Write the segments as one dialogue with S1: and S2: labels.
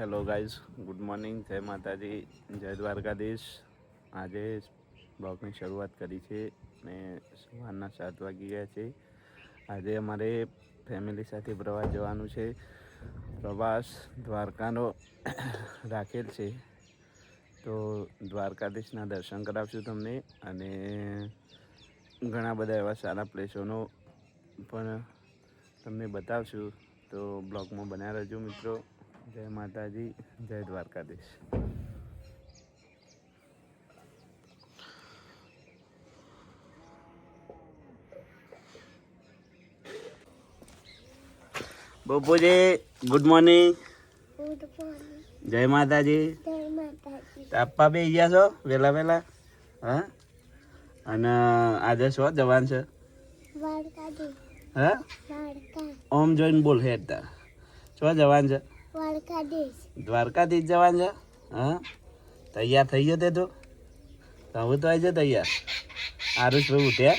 S1: Hello guys good morning જય માતાજી. જય દ્વારકાધીશ. આજે બ્લોગની શરૂઆત કરી છે ને સવારના સાત વાગી ગયા છે. આજે અમારે ફેમિલી સાથે પ્રવાસ જવાનું છે. પ્રવાસ દ્વારકાનો રાખેલ છે. તો દ્વારકાધીશના દર્શન કરાવશું તમને અને ઘણા બધા એવા સારા પ્લેસોનો પણ તમને બતાવશું. તો બ્લોગમાં બન્યા રહેજો મિત્રો. જય માતાજી જય દ્વારકાધીશ. બપોરે ગુડ મોર્નિંગ. જય માતાજી. તાપ્પા બે ગયા છો? વહેલા વહેલા? હા? અને આજે શું જવાન છે? હા? ઓમ જોઈને બોલ હેડ તાર શું જવાન છે?
S2: દ્વારકાધીશ.
S1: દ્વારકાથી જ જવાન છે? હા? તૈયાર થઈ ગયો તે હવે તો આવી જાય તૈયાર. આરુષભાઈ ઉઠ્યા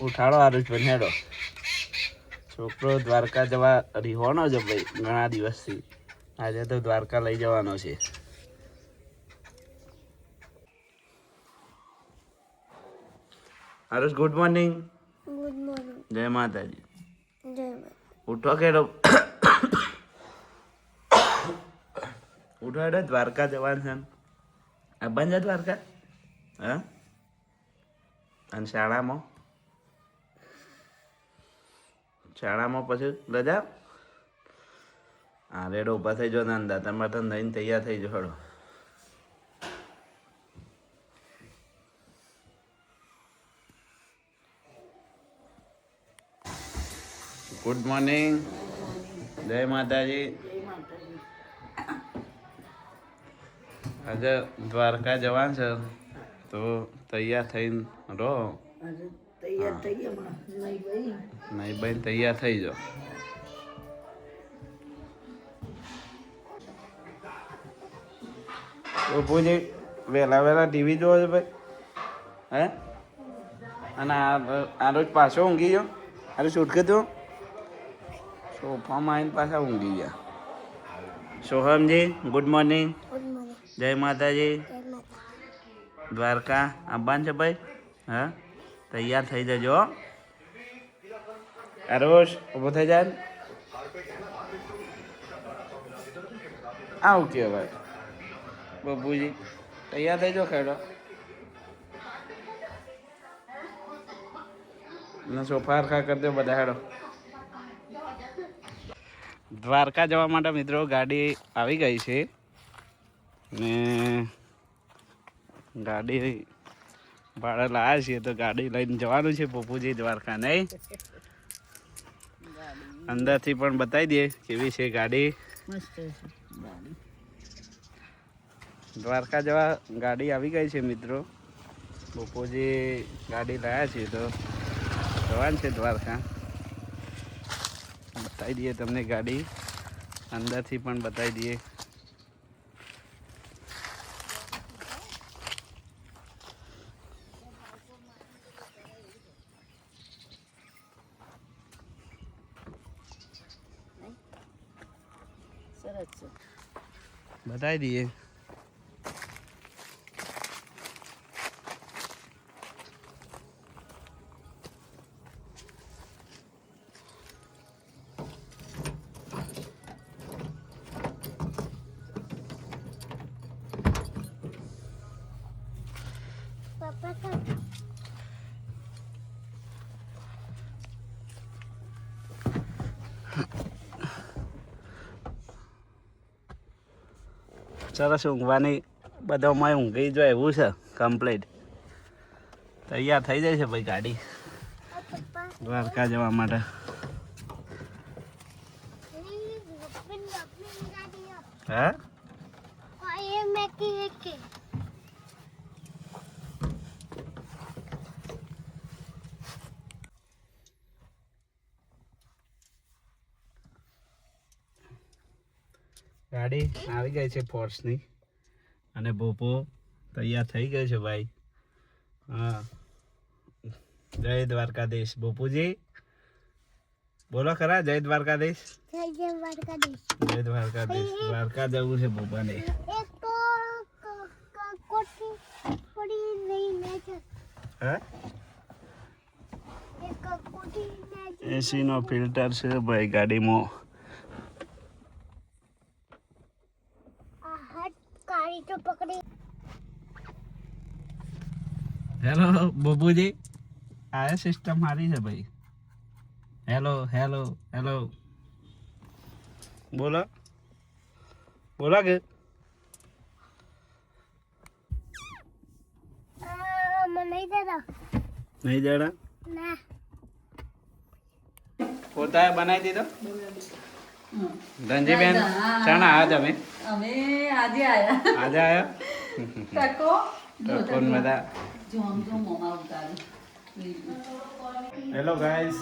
S1: ઉઠાડો આરુષભાઈ હેડો. છોકરો દ્વારકા જવા રીહોનો છે ભાઈ ઘણા દિવસથી. આજે તો દ્વારકા લઈ જવાનો છે. Aarush good morning
S2: good morning
S1: જય માતાજી.
S2: જય
S1: ઉઠો કેડો ઉઠો દ્વારકા જવાનું છે આ છે દ્વારકા? હા? અને શાળામાં? શાળામાં પછી રજા? હા રેડો ઊભા થઈ જાઓ નાંદા તમારે તો નઈને તૈયાર થઈ જાઓ હેડો ગુડ મોર્નિંગ જય માતાજી. આજે દ્વારકા જવાનું છે. તો તૈયાર થઈને રહો.
S3: તૈયાર થઈ નહીં ભાઈ
S1: બેન તૈયાર થઈ જાઓ. પૂજી વહેલા વહેલા ટીવી જોવો છો ભાઈ? હે? અને આ આ રોજ પાછો ઊંઘી ગયો? અરે છૂટકે તું? સોફામાં આવીને પાછા ઊંઘી ગયા. સોહમજી ગુડ મોર્નિંગ જય માતાજી. દ્વારકા. આવવાનું છે ભાઈ? હા? તૈયાર થઈ જજો. આરોશ ઊભો થઈ જાય આવું કે ભાઈ બબુજી તૈયાર થઈ જાઓ ખેડો. ને સોફા કરી દો બધા હેડો. દ્વારકા જવા માટે મિત્રો ગાડી આવી ગઈ છે. ને ગાડી ભાડે લાવ્યા છીએ તો ગાડી લઈને જવાનું છે પપ્પુજી દ્વારકા નહીં અંદરથી પણ બતાવી દઈએ કેવી છે ગાડી. દ્વારકા જવા ગાડી આવી ગઈ છે મિત્રો. બપોજી ગાડી લાવ્યા છીએ તો જવાનું છે દ્વારકા. બતાવી દઈએ તમને ગાડી. અંદરથી પણ બતાવી દઈએ. બતાવી દઈએ
S2: પપ્પા
S1: સરસ ઊંઘવાની? બધામાં ઊંઘી જાય એવું છે કમ્પ્લીટ તૈયાર થઈ જાય છે ભાઈ ગાડી. દ્વારકા જવા માટે. હા
S2: કોઈ એ મેકી એકે
S1: ગાડી આવી ગઈ છે ફોર્સની અને બોપો તૈયાર થઈ ગયો છે ભાઈ. હા. જય દ્વારકાધીશ બોપુજી બોલો ખરા જય દ્વારકાધીશ?
S2: જય દ્વારકાધીશ.
S1: જય દ્વારકાધીશ. દ્વારકા જવું છે બોબાને
S2: એક તો ક- ક- કોઠી પડી નહીં ને છે
S1: હે?
S2: એક કોઠી ને છે
S1: એસી નો ફિલ્ટર છે ભાઈ ગાડીમાં
S2: આ હાથ તો પકડી.
S1: હેલો બબુજી. આ સિસ્ટમ સારી છે ભાઈ. હેલો હેલો હેલો બોલો. બોલો કે.
S2: નહીં દેતા? ના.
S1: પોતાએ બનાવી દીધો? ધનજીબેન ચણા આવ્યા તમે
S3: અમે? આજે આવ્યા
S1: આજે આવ્યા
S3: ટકો?
S1: તો કોણ બધા.
S3: મોમાં ઉતારે.
S1: Hello guys.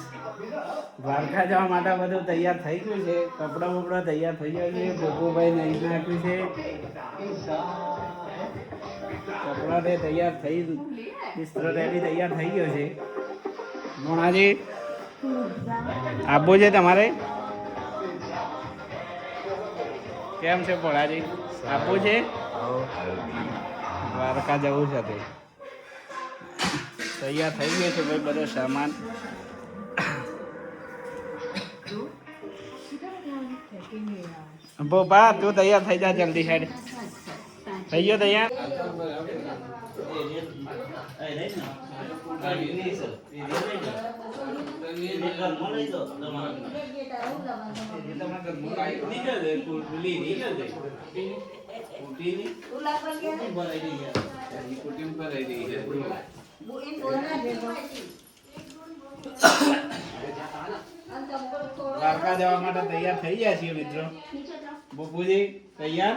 S1: દ્વારકા જવા માટે બધું તૈયાર થઈ ગયું છે. કપડાં બપડા તૈયાર થઈ ગયા છે. બોબુભાઈ નહીં નાખ્યું છે. કપડાં તે તૈયાર થઈ બિસ્તરો રેડી તૈયાર થઈ ગયો છે. મોણાજી આપવું છે તમારે? કેમ છે ભોળાજી? આપવું છે? દ્વારકા જવું છે તે તૈયાર થઈ ગયો છે ભાઈ બધો સામાન. ભોપા તું તૈયાર થઈ જા જલ્દી હેડ. થઈ ગયો તૈયાર? દ્વારકા જવા માટે તૈયાર થઈ ગયા છીએ મિત્રો. બપુજી તૈયાર?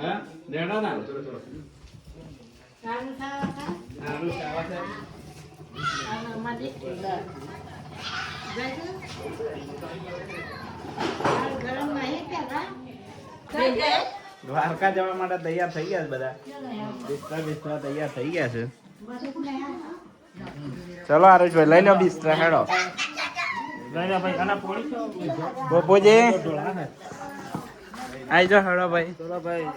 S1: હા? રેડો ના. સારું સાવા છે દ્વારકા જવા માટે તૈયાર થઈ ગયા છે બધા. બિસ્તરા બિસ્તરા તૈયાર થઈ ગયા છે. ચલો આરુષભાઈ લઈ લો બિસ્તરા, હેડો. બપોજી આઈ જાઓ હેડો ભાઈ. ચલો ભાઈ.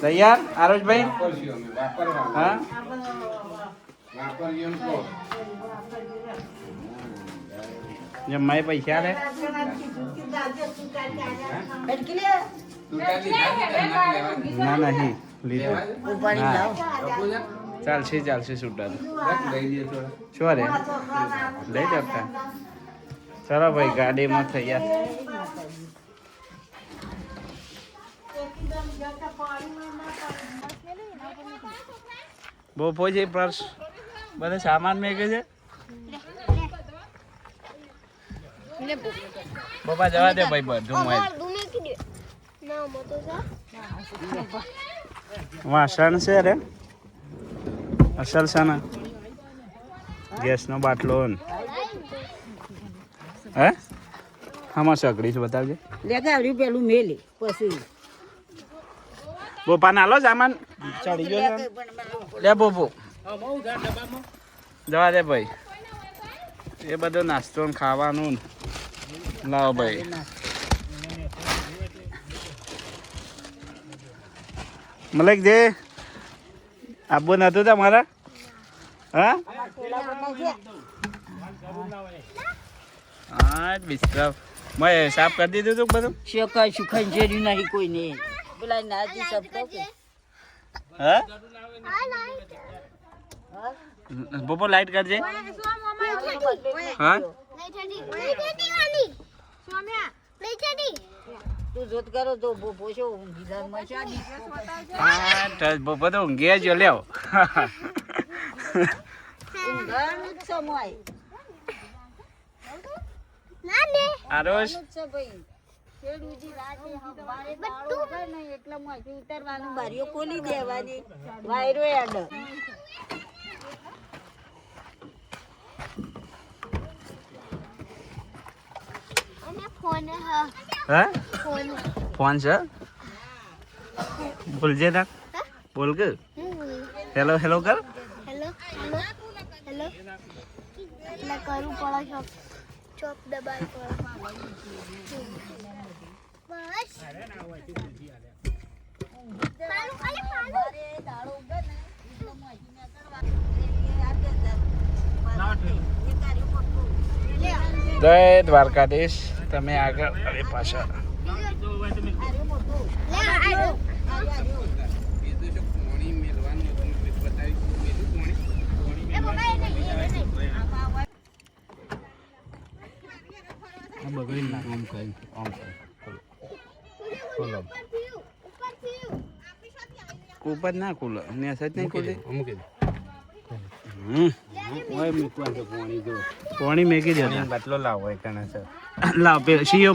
S1: તૈયાર? આરુષભાઈ હા? જમાઈ પૈસા લે ના નહીં લીધું. હા. ચાલશે ચાલશે છૂટા શું રે લઈ જતા ચલો ભાઈ, ગાડીમાં થઈ ગયા બહુ છે, પર્સ. બધે સામાન મેં છે? બાપા જવા દે ભાઈ, બધું વાસણ છે રે. અસલ છે ને? ગેસનો બાટલો હે? આમાં સગડી છે બતાવજે.
S3: લે ગાવરી પેલું મેલી પછી.
S1: બોપા નાલો સામાન. ચડી ગયો લે બોપો. જવા દે ભાઈ. એ બધો નાસ્તો ને ખાવાનું ને. લાવો ભાઈ. મલેક જે. આપવું નતું તમારા હા? હા બિસ્તરા મેં સાફ કરી દીધું તું બધું?
S3: શેકાય સુખાઈ જેરી નહીં કોઈને. પેલા નાજી સબતો કે.
S1: હા?
S2: આ લાઈટ
S1: બોપો લાઈટ કરજે હા?
S2: નહીં થતી નહીં થતી વાલી સોમ્યા નહીં થતી
S3: તું જોત કરો તો પોછો ઊંઘી મચાડી
S1: હા તો બોપો તો ઊંઘી જ લ્યો.
S3: ઊંઘાનું જ સમયમાંથી ઉતરવાનું. બારીઓ ખોલી દેવાની. વાયરો એડ
S2: અને ફોન હા
S1: હા
S2: ફોન
S1: ફોન છે બોલજે ના બોલ કે હેલો હેલો કર
S2: હેલો હેલો હેલો એટલે કરું પડે ચોપ ચોપ દબાઈ પડે બસ પાલું ખાલી પાલું
S1: જય દ્વારકાધીશ તમે આગળ અરે પાછા.
S2: એ એ
S1: બગડી નાખ આમ કઈ આમ ખોલો.
S2: ઉપર
S1: ના ખુલે. ને સચ નહીં ખુલે?
S4: મૂકી
S1: છે પાણી જો. પાણી મેકી દે. બાટલો લાવો એક કણે છે. લાવ પે સીઓ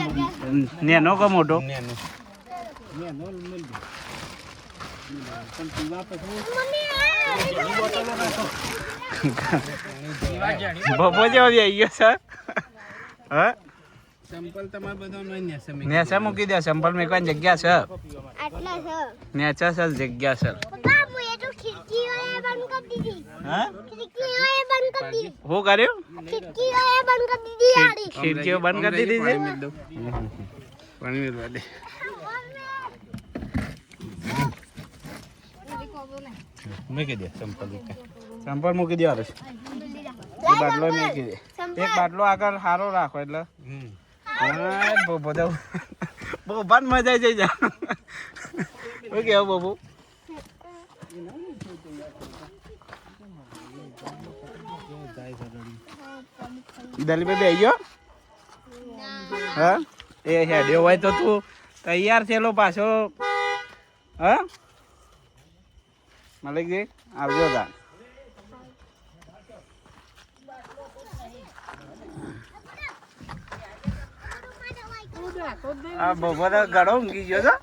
S1: નેનો કો મોટો બપો જેવો આવી ગયો સર હા?
S4: સંપલ તમારે બધા નો ને
S1: મૂકી દે સંપલ મેકવાની જગ્યા છે.
S2: આટલા છે.
S1: નેચા સર જગ્યા
S2: સર હું એ તો ખિડકી બંધ કરી દીધી.
S1: હા?
S2: ખિડકી બંધ કરી દીધી.
S1: શું કર્યું?
S2: ખિડકી બંધ કરી દીધી. આડી
S1: ખીડકીઓ બંધ કરી દીધી છે.
S4: પાણી મેળવા દે
S1: મૂકી દે સંપલ સંપલ મૂકી દે હરેશ એ બાટલો મૂકી દે. એક બાટલો આગળ સારો રાખો એટલે. હા બહુ બધો મજા આવી જાય શું કેવું બબુ? દલી બે આવી ગયો? હા? એ હેડ્યો હોય તો તું તૈયાર થયેલો પાછો. હા? મલિકજી આવજો તા આ બપોરે ગળો ઊંઘી ગયો તો.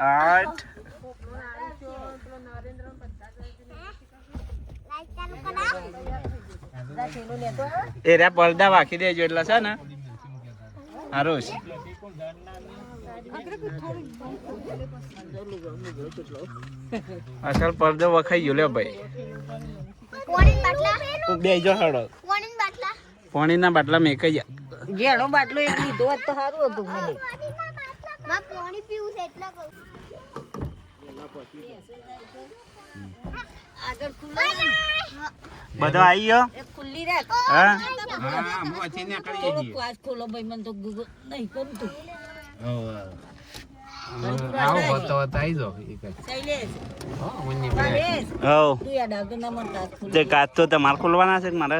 S1: આઠ. એ રે પડદા વાંખી દેજો એટલે છે ને. હારું છે. અસલ પડદો વખાઈ ગયો લે ભાઈ. બે જો હળો
S2: પોણી બાટલા?
S1: પાણીના બાટલા મેકાઈ જા
S3: ઘેણો બાટલો એક લીધો હોત તો સારું હતું મને.
S2: માં પોણી પીવું છે એટલે કહું.
S3: આગળ ખુલ્લો
S1: બધો આવી ગયો?
S3: ખુલ્લી રાખ
S1: હા?
S4: હા હું અચી ને કરી જઈએ
S3: પાસ ખોલો ભાઈ મને તો ગુગલ નહીં ગમતું
S4: આવો હોતો હોતો
S1: કાચ તો તમારે ખોલવાના છે મારે?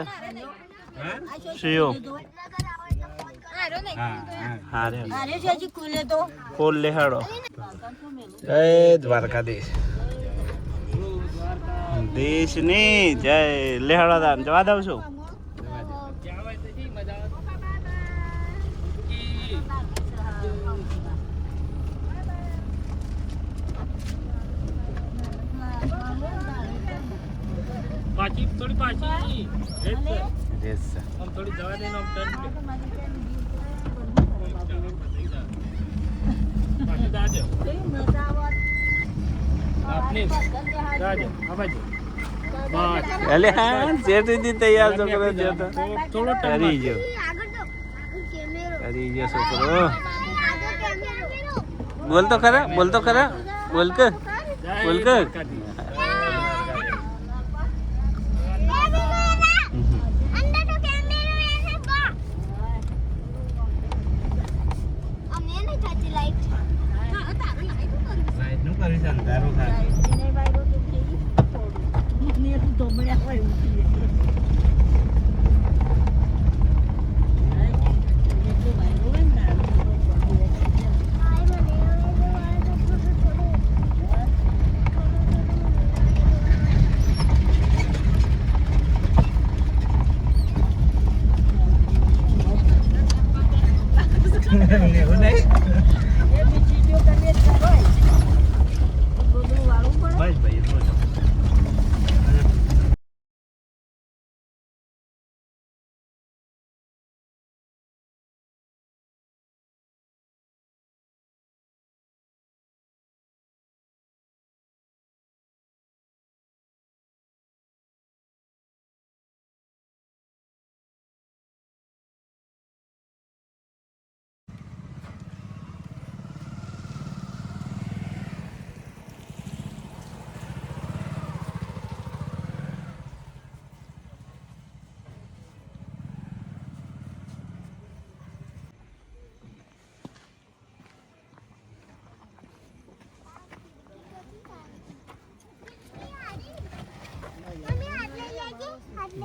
S3: તો.
S1: ખોલ લે હેડો. જય દ્વારકાધીશ. દેશની જય. લેહડાદાન જવા દઉં છું.
S5: પાછી થોડી પાછી.
S1: sir.
S5: આમ થોડી જવા દે ને આમ ટર્ન પાછી જાજો હા પ્લીઝ જાજો
S1: અલે હા જેઠુજી તૈયાર છોકરો છે તો.
S5: થોડો
S1: કરી ગયો.
S2: તો
S1: ગયો છોકરો. બોલ તો ખરા બોલ તો ખરા. બોલ કે બોલ કે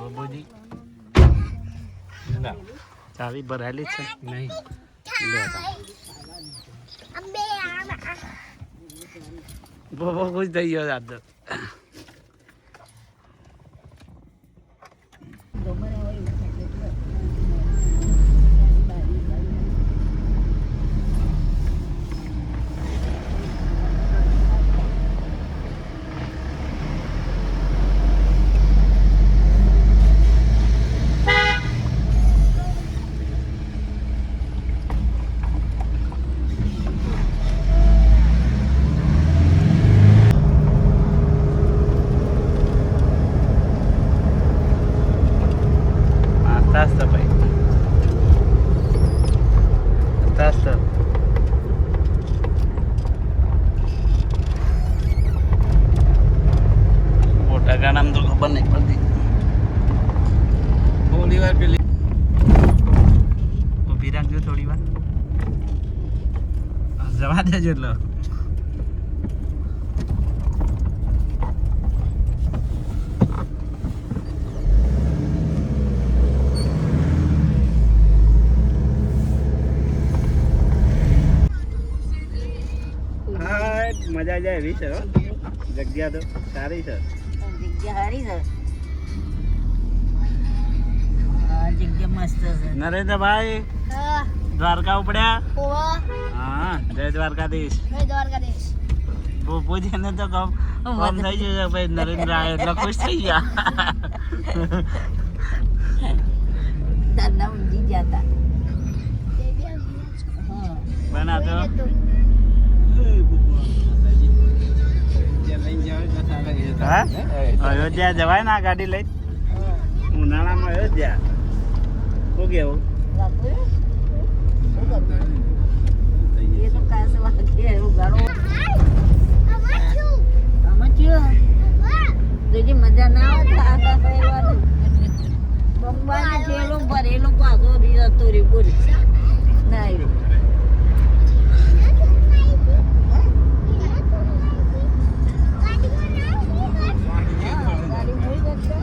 S1: બધી ના. ચાવી ભરાયેલી છે?
S4: નહીં.
S2: લેતા
S1: બહુ ખુશ થઈ ગયો દાદા મજા જાય એવી છે હો. જગ્યા તો સારી છે.
S3: જગ્યા સારી છે. છે.
S1: નરેન્દ્રભાઈ દ્વારકા ઉપડ્યા? હા જય દ્વારકાધીશ.
S2: જય દ્વારકાધીશ.
S1: તો કમ કમ થઈ જશે ભાઈ નરેન્દ્ર આયા એટલે ખુશ થઈ ગયા.
S3: ગયા
S1: પણ આ તો
S2: તો
S1: હા? અયોધ્યા જવાય ને આ ગાડી લઈ ઉનાળામાં અયોધ્યા. શું કેવું?
S3: એ મજા ના આવે કાસ ફેરવાનું બંબાને થેલો ભરેલો પાછો જતો રે બોલ ના આવ્યો ગાડી મોઈ જશે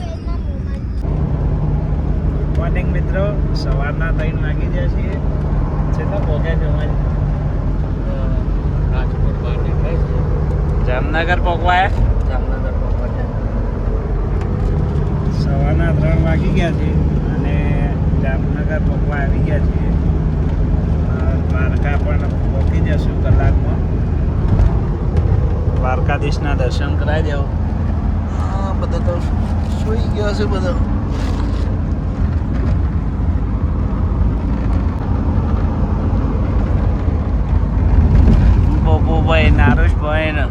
S1: મોર્નિંગ મિત્રો સવારના ત્રણ વાગી ગયા છીએ છેલ્લા પહોંચ્યા છે અમારે
S4: રાજકોટ બહાર નીકળાય છે
S1: જામનગર પહોંચવાયા
S4: જામનગર પહોંચવા
S1: સવારના ત્રણ વાગી ગયા છે અને જામનગર પહોંચવા આવી ગયા છીએ અ, દ્વારકા પણ પહોંચી જશું કલાકમાં દ્વારકાધીશના દર્શન દેવો હા બધા તો સુઈ ગયો છે બધો. પપ્પુભાઈ નારુષભાઈ ને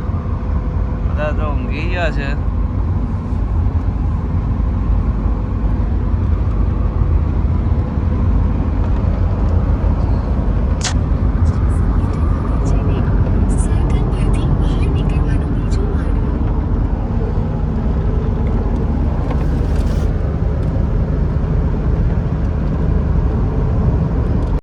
S1: બધા તો ઊંઘી ગયા છે.